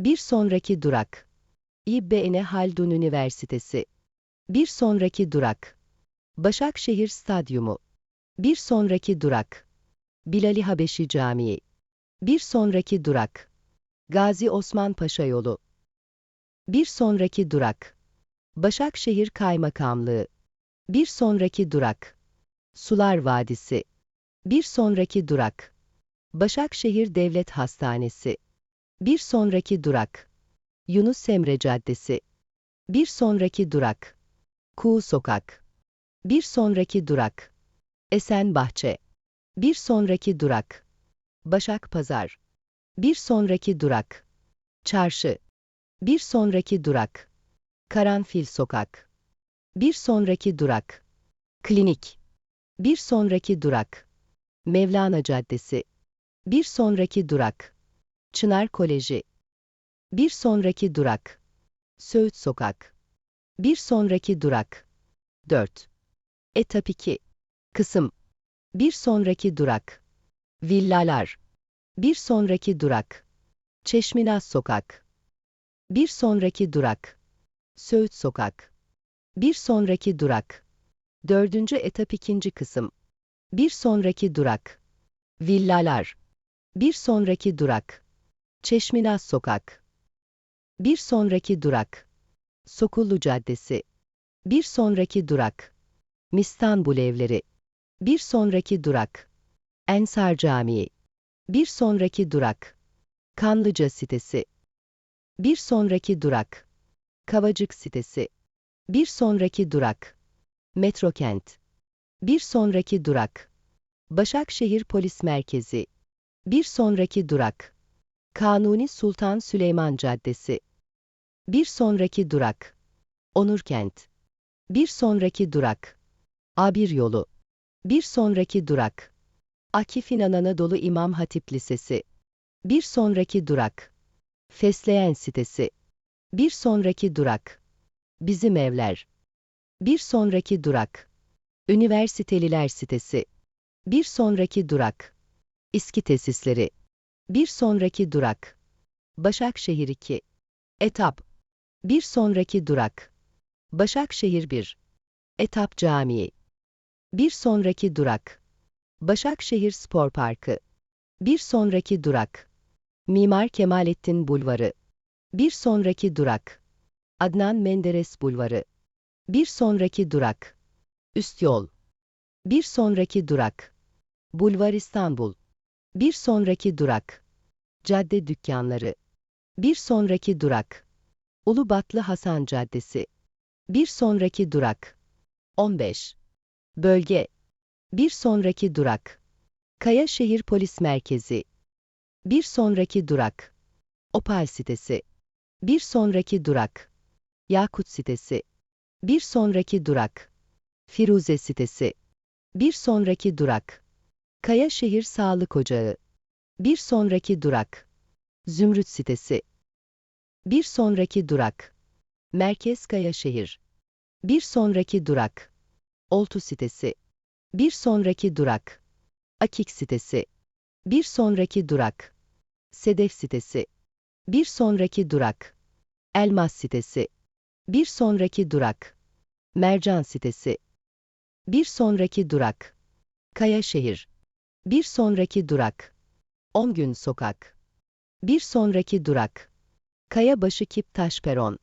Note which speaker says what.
Speaker 1: Bir sonraki durak. İBN Haldun Üniversitesi. Bir sonraki durak. Başakşehir Stadyumu. Bir sonraki durak. Bilali Habeşi Camii. Bir sonraki durak. Gazi Osman Paşa Yolu. Bir sonraki durak. Başakşehir Kaymakamlığı. Bir sonraki durak. Sular Vadisi. Bir sonraki durak. Başakşehir Devlet Hastanesi. Bir sonraki durak. Yunus Emre Caddesi. Bir sonraki durak. Kuğu Sokak. Bir sonraki durak. Esen Bahçe. Bir sonraki durak. Başak Pazar. Bir sonraki durak. Çarşı. Bir sonraki durak. Karanfil Sokak. Bir sonraki durak. Klinik. Bir sonraki durak. Mevlana Caddesi. Bir sonraki durak. Çınar Koleji. Bir sonraki durak. Söğüt Sokak. Bir sonraki durak. 4. Etap 2. Kısım. Bir sonraki durak. Villalar. Bir sonraki durak. Çeşminaz Sokak. Bir sonraki durak. Söğüt Sokak. Bir sonraki durak. Dördüncü etap ikinci kısım. Bir sonraki durak. Villalar. Bir sonraki durak. Çeşminaz Sokak. Bir sonraki durak. Sokullu Caddesi. Bir sonraki durak. Mistanbul Evleri. Bir sonraki durak. Ensar Camii. Bir sonraki durak. Kanlıca Sitesi. Bir sonraki durak. Kavacık Sitesi. Bir sonraki durak. Metrokent. Bir sonraki durak. Başakşehir Polis Merkezi. Bir sonraki durak. Kanuni Sultan Süleyman Caddesi. Bir sonraki durak. Onurkent. Bir sonraki durak. A1 yolu. Bir sonraki durak. Akif İnan Anadolu İmam Hatip Lisesi. Bir sonraki durak. Fesleğen sitesi. Bir sonraki durak. Bizim evler. Bir sonraki durak. Üniversiteliler sitesi. Bir sonraki durak. İSKİ tesisleri. Bir sonraki durak. Başakşehir 2. Etap. Bir sonraki durak. Başakşehir 1. Etap Camii. Bir sonraki durak. Başakşehir Spor Parkı. Bir sonraki durak. Mimar Kemalettin Bulvarı. Bir sonraki durak. Adnan Menderes Bulvarı. Bir sonraki durak. Üst Yol. Bir sonraki durak. Bulvar İstanbul. Bir sonraki durak. Cadde Dükkanları. Bir sonraki durak. Ulubatlı Hasan Caddesi. Bir sonraki durak. 15. Bölge. Bir sonraki durak. Kayaşehir Polis Merkezi. Bir sonraki durak. Opal sitesi. Bir sonraki durak. Yakut sitesi. Bir sonraki durak. Firuze sitesi. Bir sonraki durak. Kayaşehir Sağlık Ocağı. Bir sonraki durak. Zümrüt sitesi. Bir sonraki durak. Merkez Kayaşehir. Bir sonraki durak. Oltu sitesi. Bir sonraki durak. Akik sitesi. Bir sonraki durak. Sedef sitesi. Bir sonraki durak. Elmas sitesi. Bir sonraki durak. Mercan sitesi. Bir sonraki durak. Kayaşehir. Bir sonraki durak. 10 gün sokak. Bir sonraki durak. Kayabaşı Kip Taşperon.